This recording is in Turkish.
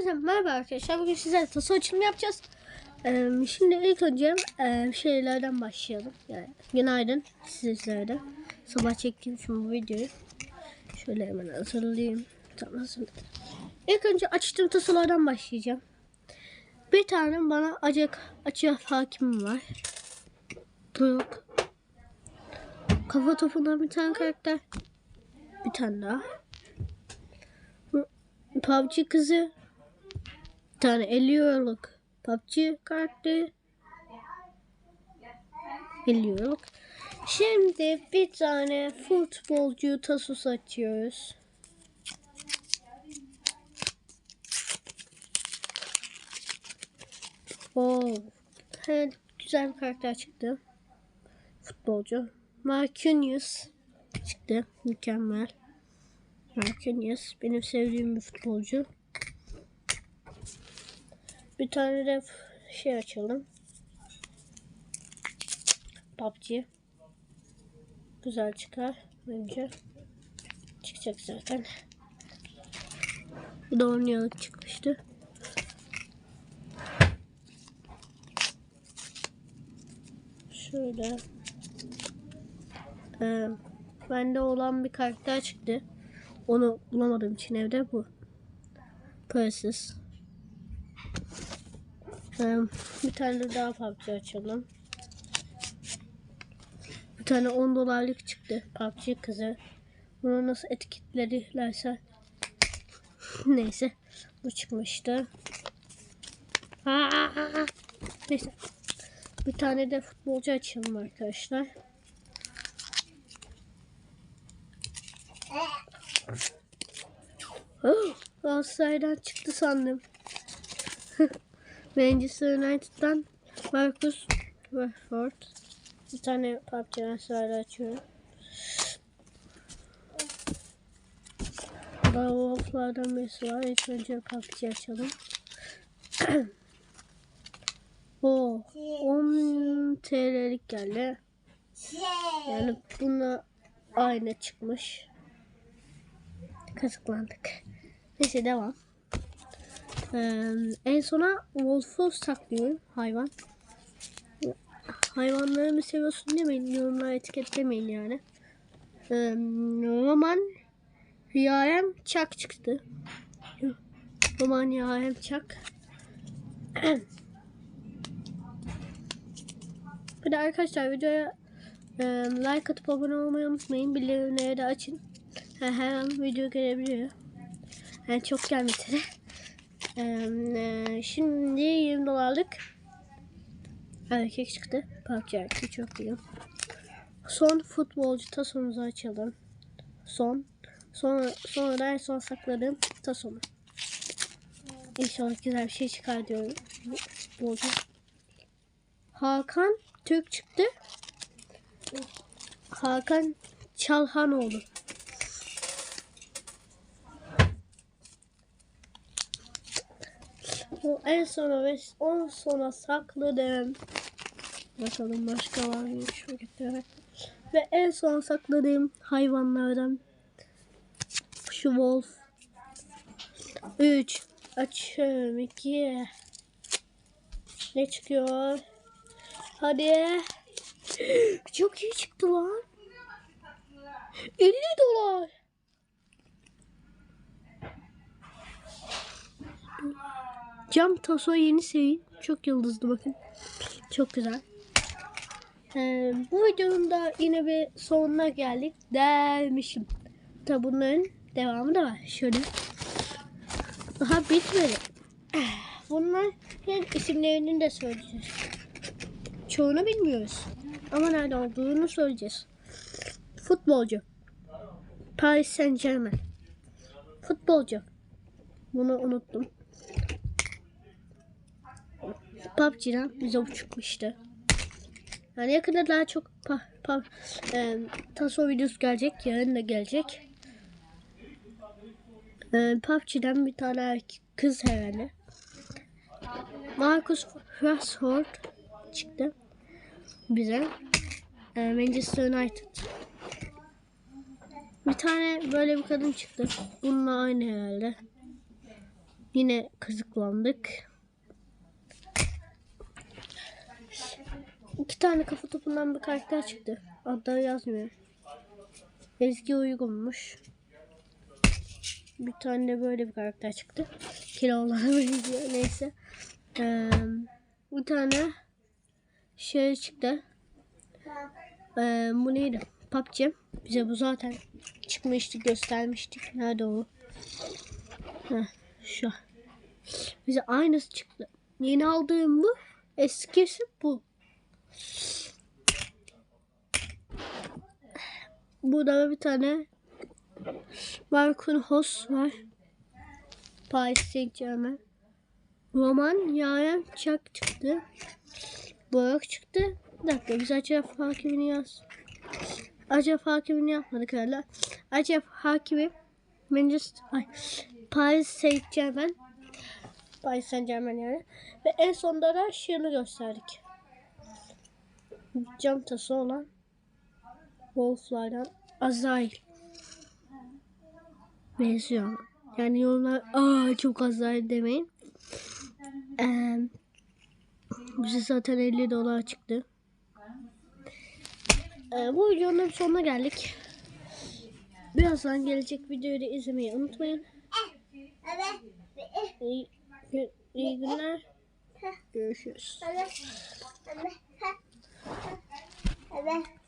Hepinize merhaba arkadaşlar. Bugün sizlerle tası açılımı yapacağız. Ee, şimdi ilk önce e, şeylerden başlayalım. Yani günaydın sizlere. Sabah çektiğim için bu videoyu. Şöyle hemen hazırlayayım. Tamam hazırladım. İlk önce açtığım tasolardan başlayacağım. Bir tane bana acık açık hakim var. Brook. Kafa topundan bir tane karakter. Bir tane daha. PUBG kızı. Tane 50 euroluk PUBG karakteri. 50 euroluk. Şimdi bir tane futbolcu tasus açıyoruz. Oo, evet, güzel bir karakter çıktı. Futbolcu. Marquinhos çıktı. Mükemmel. Marquinhos benim sevdiğim bir futbolcu. Bir tane de şey açalım. PUBG. Güzel çıkar bence. Çıkacak zaten. Bu da oynayalık çıkmıştı. Şöyle. Ee, bende olan bir karakter çıktı. Onu bulamadığım için evde bu. Parasız. Bir tane daha PUBG açalım. Bir tane 10 dolarlık çıktı. PUBG kızı. Bunu nasıl etiketlerlerse neyse bu çıkmıştı. Aa, neyse. Bir tane de futbolcu açalım arkadaşlar. Galatasaray'dan çıktı sandım. Manchester United'dan Marcus Rashford. Bir tane PUBG Galatasaray'da açıyorum. Wolf'lardan birisi var. İlk önce PUBG açalım. o 10 TL'lik geldi. Yani buna aynı çıkmış. Kazıklandık. Neyse devam. Ee, en sona Wolf'u saklıyorum. Hayvan. Hayvanlarımı seviyorsun demeyin. Yorumlara etiketlemeyin yani. Ee, Roman Hiyayem Çak çıktı. Roman Hiyayem Çak. Bir de arkadaşlar videoya e, like atıp abone olmayı unutmayın. Bildirimleri de açın. Her, her an video gelebiliyor. Yani çok gelmedi de. Ee, şimdi 20 dolarlık erkek çıktı. PUBG erkeği çok iyi. Son futbolcu tasomuzu açalım. Son. Sonra, sonra da en son sakladığım tasomu. İnşallah güzel bir şey çıkar diyorum. Futbolcu. Hakan Türk çıktı. Hakan Çalhanoğlu. Bu en sona ve on sona sakladım. Bakalım başka var mı. Ve en son sakladığım hayvanlardan şu wolf. 3 açıyorum 2 ne çıkıyor? Hadi. Çok iyi çıktı lan. 50 dolar. Cam taso yeni seri. Çok yıldızlı bakın. Çok güzel. Ee, bu videonun da yine bir sonuna geldik dermişim. Tabi bunların devamı da var. Şöyle. Daha bitmedi. Bunlar hem isimlerini de söyleyeceğiz. Çoğunu bilmiyoruz. Ama nerede olduğunu söyleyeceğiz. Futbolcu. Paris Saint Germain. Futbolcu. Bunu unuttum. PUBG'den bize çıkmıştı. Yani yakında daha çok e, taso videosu gelecek. Yarın da gelecek. E, PUBG'den bir tane kız herhalde. Marcus Rashford çıktı bize. E, Manchester United. Bir tane böyle bir kadın çıktı. Bununla aynı herhalde. Yine kazıklandık. İki tane kafa topundan bir karakter çıktı. Adları yazmıyor. Ezgi uygunmuş. Bir tane de böyle bir karakter çıktı. Kilolara benziyor. Neyse. Ee, bir tane şey çıktı. Ee, bu neydi? PUBG. Bize bu zaten çıkmıştı, göstermiştik. Nerede o? Heh, şu. Bize aynısı çıktı. Yeni aldığım bu. Eskisi bu. Burada bir tane Markun Hos var. Paris Saint Germain. Roman Yaren Çak çıktı. Boyak çıktı. Bir dakika biz Acayip Hakimini yaz. Acayip Hakimini yapmadık hala. Acayip Hakimi Manchester ay, Paris Saint Germain Paris Saint Germain yani. Ve en sonda da şunu gösterdik. Cantası olan Wolf'lardan Azail. Benziyor. Yani yorumlar aa çok Azail demeyin. Ee, bize zaten 50 dolar çıktı. Ee, bu videonun sonuna geldik. Birazdan gelecek videoyu da izlemeyi unutmayın. İyi, iyi günler. Görüşürüz. Evet.